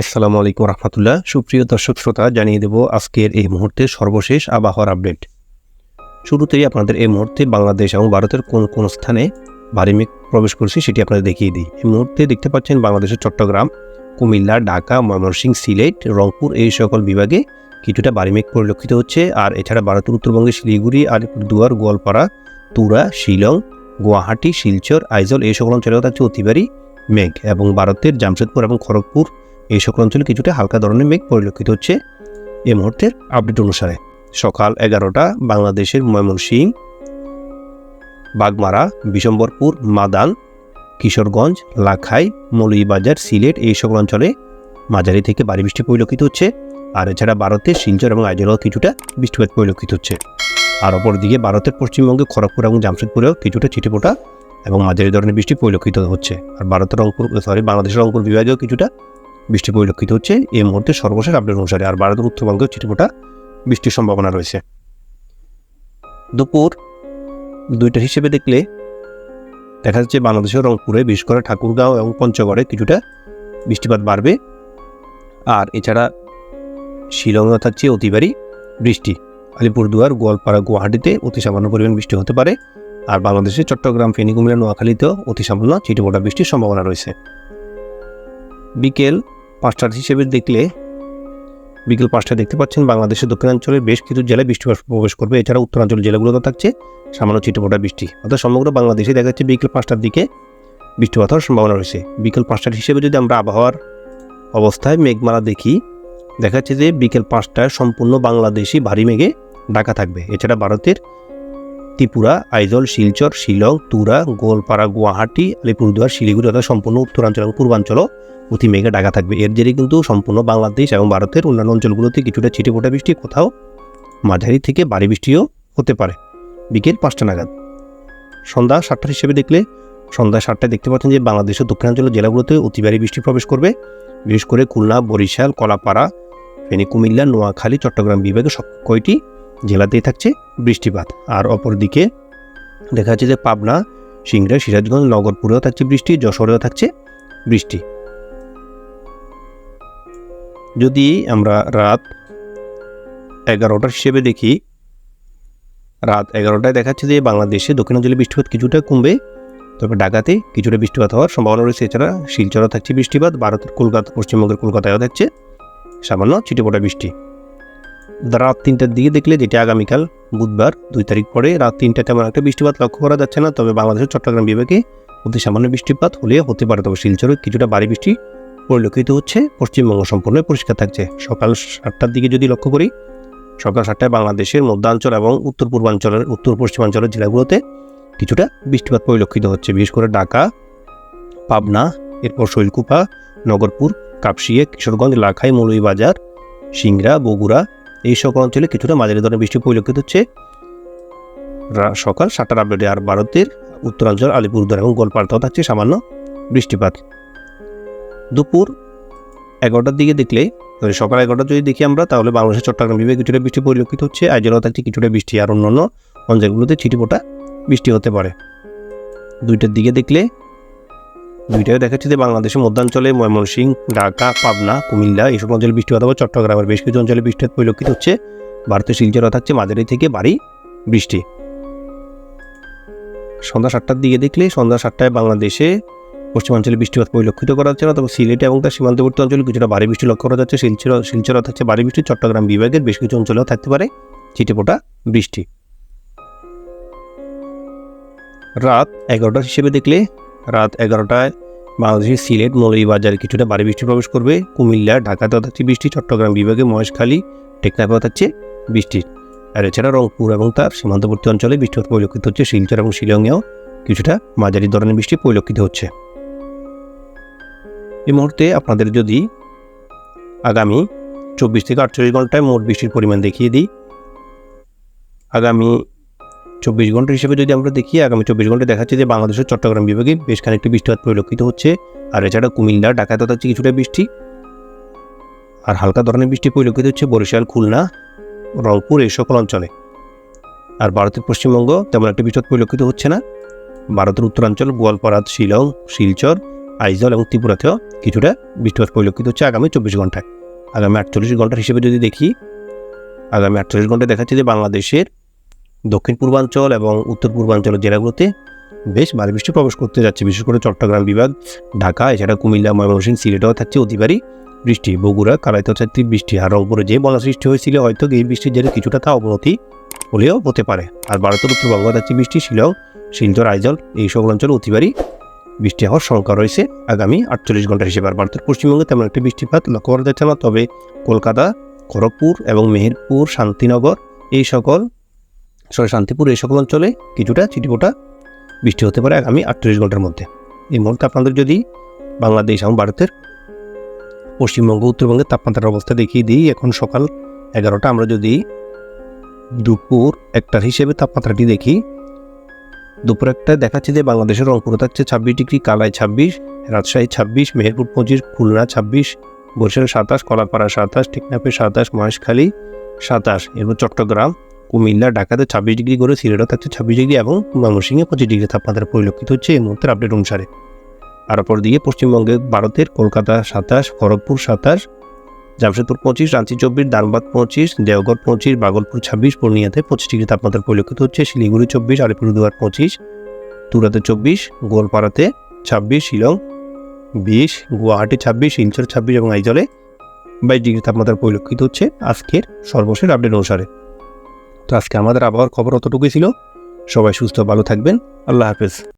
আসসালামু আলাইকুম রহমতুল্লাহ। সুপ্রিয় দর্শক শ্রোতা, জানিয়ে দেব আজকের এই মুহূর্তে সর্বশেষ আবহাওয়ার আপডেট। শুরুতেই আপনাদের এই মুহূর্তে বাংলাদেশ এবং ভারতের কোন কোন স্থানে ভারী মেঘ প্রবেশ করেছে সেটি আপনাদের দেখিয়ে দিই। এই মুহূর্তে দেখতে পাচ্ছেন বাংলাদেশের চট্টগ্রাম, কুমিল্লা, ঢাকা, ময়মনসিংহ, সিলেট, রংপুর এই সকল বিভাগে কিছুটা ভারী মেঘ পরিলক্ষিত হচ্ছে। আর এছাড়া ভারতের উত্তরবঙ্গে শিলিগুড়ি, আলিপুরদুয়ার, গোয়ালপাড়া, তুরা, শিলং, গুয়াহাটি, শিলচর, আইজল এই সকল অঞ্চলেও থাকছে অতিবারী মেঘ। এবং ভারতের জামশেদপুর এবং খড়গপুর এই সকল অঞ্চলে কিছুটা হালকা ধরনের মেঘ পরিলক্ষিত হচ্ছে এই মুহূর্তের আপডেট অনুসারে। সকাল এগারোটা, বাংলাদেশের ময়মনসিংহ, বাগমারা, বিশম্বরপুর, মাদান, কিশোরগঞ্জ, লাখাই, মৌলভীবাজার, সিলেট এই সকল অঞ্চলে মাঝারি থেকে ভারী বৃষ্টি পরিলক্ষিত হচ্ছে। আর এছাড়া ভারতের শিলচর এবং আইজলেও কিছুটা বৃষ্টিপাত পরিলক্ষিত হচ্ছে। আর অপরদিকে ভারতের পশ্চিমবঙ্গে খড়গপুর এবং জামশেদপুরেও কিছুটা ছিটেফোঁটা এবং মাঝারি ধরনের বৃষ্টি পরিলক্ষিত হচ্ছে। আর ভারতের রংপুর সরি বাংলাদেশের রংপুর বিভাগেও কিছুটা বৃষ্টি পরিলক্ষিত হচ্ছে। এই মুহূর্তে সর্বশেষ আপডেট অনুসারে আর ভারতের উত্তরবঙ্গেও ছিটেফোঁটা বৃষ্টির সম্ভাবনা রয়েছে। দুপুর দুইটা হিসেবে দেখলে দেখা যাচ্ছে বাংলাদেশের রংপুরে বিশেষ করে ঠাকুরগাঁও এবং পঞ্চগড়ে কিছুটা বৃষ্টিপাত বাড়বে। আর এছাড়া শিলংয়েও থাকছে অতিবারী বৃষ্টি, আলিপুরদুয়ার, গোয়ালপাড়া, গুয়াহাটিতে অতি সামান্য পরিমাণ বৃষ্টি হতে পারে। আর বাংলাদেশের চট্টগ্রাম, ফেনী নোয়াখালীতেও অতি সামান্য ছিটেফোঁটা বৃষ্টির সম্ভাবনা রয়েছে। বিকেল পাঁচটার হিসেবে দেখলে বিকেল পাঁচটা দেখতে পাচ্ছেন বাংলাদেশের দক্ষিণাঞ্চলের বেশ কিছু জেলায় বৃষ্টিপাত প্রবেশ করবে। এছাড়া উত্তরাঞ্চল জেলাগুলোতে থাকছে সামান্য ছিটেফোঁটা বৃষ্টি। অর্থাৎ সমগ্র বাংলাদেশে দেখা যাচ্ছে বিকেল পাঁচটার দিকে বৃষ্টিপাত হওয়ার সম্ভাবনা রয়েছে। বিকেল পাঁচটার হিসেবে যদি আমরা আবহাওয়ার অবস্থায় মেঘমালা দেখি, দেখা যাচ্ছে যে বিকেল পাঁচটায় সম্পূর্ণ বাংলাদেশি ভারী মেঘে ঢাকা থাকবে। এছাড়া ভারতের ত্রিপুরা, আইজল, শিলচর, শিলং, তুরা গোলপাড়া গুয়াহাটি, আলিপুরদুয়ার, শিলিগুড়ি অর্থাৎ সম্পূর্ণ উত্তরাঞ্চল এবং পূর্বাঞ্চলও অতি মেঘে ঢাকা থাকবে। এর জেরে কিন্তু সম্পূর্ণ বাংলাদেশ এবং ভারতের অন্যান্য অঞ্চলগুলোতে কিছুটা ছিটেফোঁটা বৃষ্টি, কোথাও মাঝারি থেকে ভারী বৃষ্টিও হতে পারে। বিকেল পাঁচটা নাগাদ। সন্ধ্যা সাতটার হিসেবে দেখলে, সন্ধ্যা সাতটায় দেখতে পাচ্ছেন যে বাংলাদেশের দক্ষিণাঞ্চলের জেলাগুলোতে অতি ভারী বৃষ্টি প্রবেশ করবে। বিশেষ করে খুলনা, বরিশাল, কলাপাড়া, ফেনী, কুমিল্লা, নোয়াখালী, চট্টগ্রাম বিভাগে সব কয়টি জেলাতেই থাকছে বৃষ্টিপাত। আর অপরদিকে দেখা যাচ্ছে যে পাবনা, সিংড়া, সিরাজগঞ্জ, নগরপুরেও থাকছে বৃষ্টি, যশোরেও থাকছে বৃষ্টি। যদি আমরা রাত এগারোটার হিসেবে দেখি, রাত এগারোটায় দেখাচ্ছে যে বাংলাদেশে দক্ষিণাঞ্চলে বৃষ্টিপাত কিছুটা কমবে, তবে ঢাকাতে কিছুটা বৃষ্টিপাত হওয়ার সম্ভাবনা রয়েছে। এছাড়া শিলচরও থাকছে বৃষ্টিপাত, ভারতের কলকাতা, পশ্চিমবঙ্গের কলকাতায়ও থাকছে সামান্য ছিটেফোঁটা বৃষ্টি। রাত তিনটার দিকে দেখলে যেটি আগামীকাল বুধবার, দুই তারিখ পরে রাত তিনটা তেমন একটা বৃষ্টিপাত লক্ষ্য করা যাচ্ছে না, তবে বাংলাদেশের চট্টগ্রাম বিভাগে অতি সামান্য বৃষ্টিপাত হলে হতে পারে, তবে শিলচরে কিছুটা ভারী বৃষ্টি পরিলক্ষিত হচ্ছে, পশ্চিমবঙ্গ সম্পূর্ণ পরিষ্কার থাকছে। সকাল সাতটার দিকে যদি লক্ষ্য করি, সকাল সাতটায় বাংলাদেশের মধ্যাঞ্চল এবং উত্তর পূর্বাঞ্চলের উত্তর পশ্চিমাঞ্চলের জেলাগুলোতে কিছুটা বৃষ্টিপাত পরিলক্ষিত হচ্ছে, বিশেষ করে ঢাকা, পাবনা, এরপর শৈলকুপা, নগরপুর, কাপসিয়ে, কিশোরগঞ্জ, লাখাই, মৌলভীবাজার, সিংড়া, বগুড়া এই সকল অঞ্চলে কিছুটা মাঝারি ধরনের বৃষ্টি পরিলক্ষিত হচ্ছে। সকাল সাতটার আপডেটে আর ভারতের উত্তরাঞ্চল, আলিপুরদুয়ার এবং গোলপাড়াতেও থাকছে সামান্য বৃষ্টিপাত। দুপুর এগারোটার দিকে দেখলে সকাল এগারোটা যদি দেখি আমরা, তাহলে বাংলাদেশের চট্টগ্রাম বিভাগে কিছুটা বৃষ্টি পরিলক্ষিত হচ্ছে। আইজলেও থাকছে কিছুটা বৃষ্টি আর অন্যান্য অঞ্চলগুলোতে ছিটিপোটা বৃষ্টি হতে পারে। দুইটার দিকে দেখলে দুইটায় দেখাচ্ছে যে বাংলাদেশের মধ্যাঞ্চলে ময়মনসিংহ ঢাকা, পাবনা, কুমিল্লা, এইসব অঞ্চলে বৃষ্টিপাত হবে চট্টগ্রামের বেশ কিছু অঞ্চলে বৃষ্টিপাত পরিলক্ষিত হচ্ছে। ভারতের শিলচরও থাকছে মাঝারি থেকে ভারী বৃষ্টি। সন্ধ্যা সাতটার দিকে দেখলে সন্ধ্যা সাতটায় বাংলাদেশে পশ্চিমাঞ্চলে বৃষ্টিপাত পরিলক্ষিত করা যাচ্ছে না তবে সিলেটে এবং তার সীমান্তবর্তী অঞ্চলে কিছুটা ভারী বৃষ্টি লক্ষ্য করা যাচ্ছে। শিলচর শিলচরও থাকছে ভারী বৃষ্টি, চট্টগ্রাম বিভাগের বেশ কিছু অঞ্চলেও থাকতে পারে ছিটেফোঁটা বৃষ্টি। রাত এগারোটার হিসেবে দেখলে রাত এগারোটায় বাংলাদেশের সিলেট মৌলভীবাজারে কিছুটা ভারী বৃষ্টি প্রবেশ করবে। কুমিল্লা ঢাকাতেও থাকছে বৃষ্টি, চট্টগ্রাম বিভাগে মহেশখালী টেকনাফেও থাকছে বৃষ্টি। আর এছাড়া রংপুর এবং তার সীমান্তবর্তী অঞ্চলে বৃষ্টিপাত পরিলক্ষিত হচ্ছে। শিলচর এবং শিলংয়েও কিছুটা মাঝারি ধরনের বৃষ্টি পরিলক্ষিত হচ্ছে। এই মুহূর্তে আপনাদের যদি আগামী চব্বিশ থেকে আটচল্লিশ ঘন্টায় মোট বৃষ্টির পরিমাণ দেখিয়ে দিই। আগামী চব্বিশ ঘণ্টা হিসেবে যদি আমরা দেখি, আগামী চব্বিশ ঘণ্টা দেখাচ্ছে যে বাংলাদেশের চট্টগ্রাম বিভাগে বেশ খানিকটা বৃষ্টিপাত পরিলক্ষিত হচ্ছে। আর এছাড়া কুমিল্লা ঢাকাতে থাকছে কিছুটা বৃষ্টি। আর হালকা ধরনের বৃষ্টি পরিলক্ষিত হচ্ছে বরিশাল, খুলনা, রংপুর এই সকল অঞ্চলে। আর ভারতের পশ্চিমবঙ্গ তেমন একটা বৃষ্টিপাত পরিলক্ষিত হচ্ছে না। ভারতের উত্তরাঞ্চল, গোয়ালপাড়া, শিলং, শিলচর, আইজল এবং ত্রিপুরাতেও কিছুটা বৃষ্টিপাত পরিলক্ষিত হচ্ছে আগামী চব্বিশ ঘন্টায়। আগামী আটচল্লিশ ঘণ্টার হিসেবে যদি দেখি, আগামী আটচল্লিশ ঘন্টায় দেখাচ্ছে যে বাংলাদেশের দক্ষিণ পূর্বাঞ্চল এবং উত্তর পূর্বাঞ্চলের জেলাগুলোতে বেশ ভারী বৃষ্টি প্রবেশ করতে যাচ্ছে। বিশেষ করে চট্টগ্রাম, বিভাগ, ঢাকা, এছাড়া কুমিল্লা, ময়মনসিংহ, সিলেটেও থাকছে অতিবারই বৃষ্টি। বগুড়া কালাইতেও থাকছে বৃষ্টি। আর রংপুরে যে বলা সৃষ্টি হয়েছিল, হয়তো এই বৃষ্টির জেরে কিছুটা তা অবনতি হলেও হতে পারে। আর ভারতের উত্তরবঙ্গ থাকছে বৃষ্টি। শিলং, শিলচর আইজল এই সকল অঞ্চলে অতিবারই বৃষ্টি হওয়ার শঙ্কা রয়েছে আগামী আটচল্লিশ ঘণ্টার হিসেবে। আর ভারতের পশ্চিমবঙ্গে তেমন একটা বৃষ্টিপাত লক্ষ্য করা যাচ্ছে না, তবে কলকাতা, খড়গপুর এবং মেহেরপুর, শান্তিনগর এই সকল সরি, শান্তিপুর, এই সকল অঞ্চলে কিছুটা চিটিপোটা বৃষ্টি হতে পারে আগামী আটচল্লিশ ঘণ্টার মধ্যে। এই মুহূর্তে আপনাদের যদি বাংলাদেশ এবং ভারতের পশ্চিমবঙ্গ, উত্তরবঙ্গের তাপমাত্রার অবস্থা দেখিয়ে দিই, এখন সকাল এগারোটা, আমরা যদি দুপুর একটার হিসেবে তাপমাত্রাটি দেখি, দুপুর একটা দেখাচ্ছে যে বাংলাদেশের রংপুরে থাকছে ছাব্বিশ ডিগ্রি কালায় ছাব্বিশ, রাজশাহী ছাব্বিশ, মেহেরপুর পঁচিশ খুলনা ছাব্বিশ, বরিশাল সাতাশ, কলাপাড়া সাতাশ, টেকনাফে সাতাশ, মহেশখালী সাতাশ, এরপর চট্টগ্রাম কুমিল্লা, ঢাকাতে ছাব্বিশ ডিগ্রি করে সিলেটও থাকছে ছাব্বিশ ডিগ্রি এবং ময়মনসিংহে পঁচিশ ডিগ্রি তাপমাত্রা পরিলক্ষিত হচ্ছে এই মুহূর্তের আপডেট অনুসারে। আর অপর দিকে পশ্চিমবঙ্গে ভারতের কলকাতা সাতাশ, খড়গপুর সাতাশ, জামশেদপুর পঁচিশ, রাঁচি চব্বিশ, ধানবাদ পঁচিশ, দেওঘর পঁচিশ, বাগলপুর ছাব্বিশ, পূর্ণিয়াতে পঁচিশ ডিগ্রি তাপমাত্রা পরিলক্ষিত হচ্ছে, শিলিগুড়ি চব্বিশ আলিপুরদুয়ার পঁচিশ, তুরাতে চব্বিশ, গোয়ালপাড়াতে ছাব্বিশ, শিলং বিশ, গুয়াহাটি ছাব্বিশ, শিলচর ছাব্বিশ এবং আইজলে বাইশ ডিগ্রি তাপমাত্রা পরিলক্ষিত হচ্ছে আজকের সর্বশেষ আপডেট অনুসারে। তো আজকে আমাদের আবহাওয়ার খবর অতটুকুই ছিল। সবাই সুস্থ ভালো থাকবেন। আল্লাহ হাফেজ।